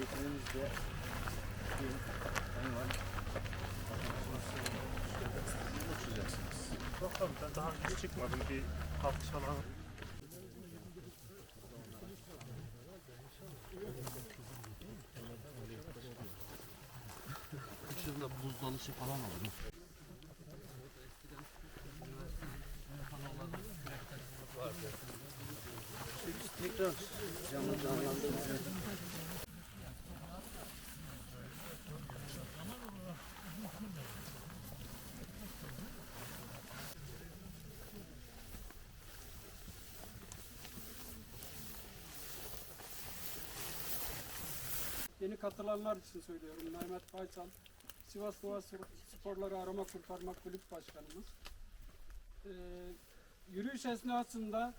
Bir hayvan. Bakalım ben daha önce çıkmadım bir hafta falan. Kışında buz dalışı falan olur. Tekrar canlı canlandıracağız. Yeni katılanlar için söylüyorum. Mehmet Faysal, Sivas Doğa Sporları Arama Kurtarma Kulüp Başkanımız. Ee, yürüyüş esnasında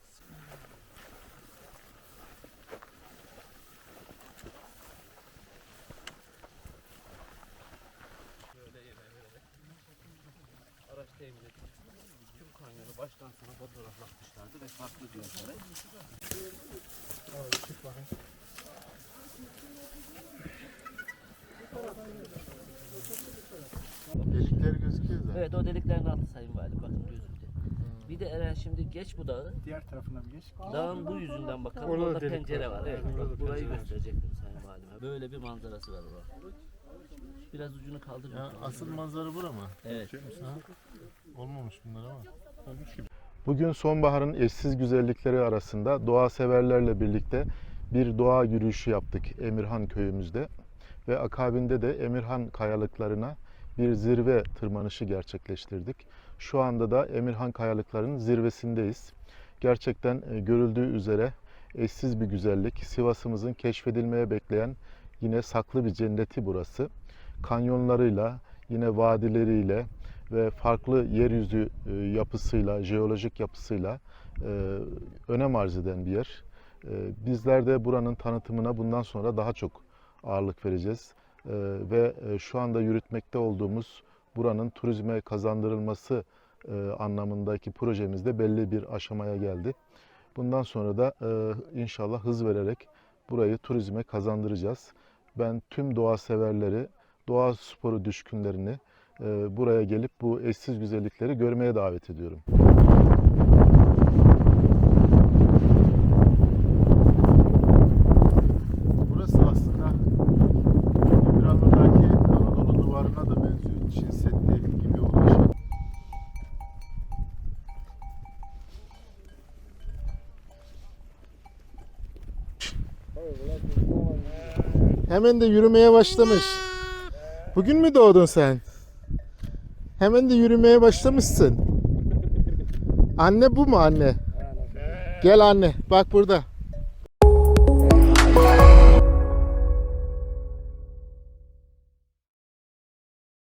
Böyle yere böyle. Araç temin edip tüm kanyonu baştan sona fotoğraflatmışlardı ve farklı gözlere. Delikleri gözüküyor zaten. Evet o deliklerin altı sayın valim bakın gözümde. Bir de Eren şimdi geç bu dağı. Diğer tarafına mı geç? Dağın bu yüzünden bakalım. Orada Orada, delik pencere var. var. Evet Orada da bak burayı pencere var. gösterecektim sayın valime. Böyle bir manzarası var orada. Biraz ucunu kaldır. Ya bakalım. asıl manzara bura mı? Evet. Ha? Olmamış bunlar ama. Bugün sonbaharın eşsiz güzellikleri arasında doğa severlerle birlikte bir doğa yürüyüşü yaptık Emirhan köyümüzde ve akabinde de Emirhan kayalıklarına bir zirve tırmanışı gerçekleştirdik. Şu anda da Emirhan kayalıklarının zirvesindeyiz. Gerçekten e, görüldüğü üzere eşsiz bir güzellik. Sivas'ımızın keşfedilmeye bekleyen yine saklı bir cenneti burası. Kanyonlarıyla, yine vadileriyle, ve farklı yeryüzü e, yapısıyla, jeolojik yapısıyla e, önem arz eden bir yer. Bizler de buranın tanıtımına bundan sonra daha çok ağırlık vereceğiz. E, Ve e, şu anda yürütmekte olduğumuz buranın turizme kazandırılması e, anlamındaki projemiz de belli bir aşamaya geldi. Bundan sonra da e, inşallah hız vererek burayı turizme kazandıracağız. Ben tüm doğa severleri, doğa sporu düşkünlerini buraya gelip bu eşsiz güzellikleri görmeye davet ediyorum. Hemen de yürümeye başlamış. Bugün mü doğdun sen? Hemen de yürümeye başlamışsın. Anne bu mu anne? Gel anne. Bak burada.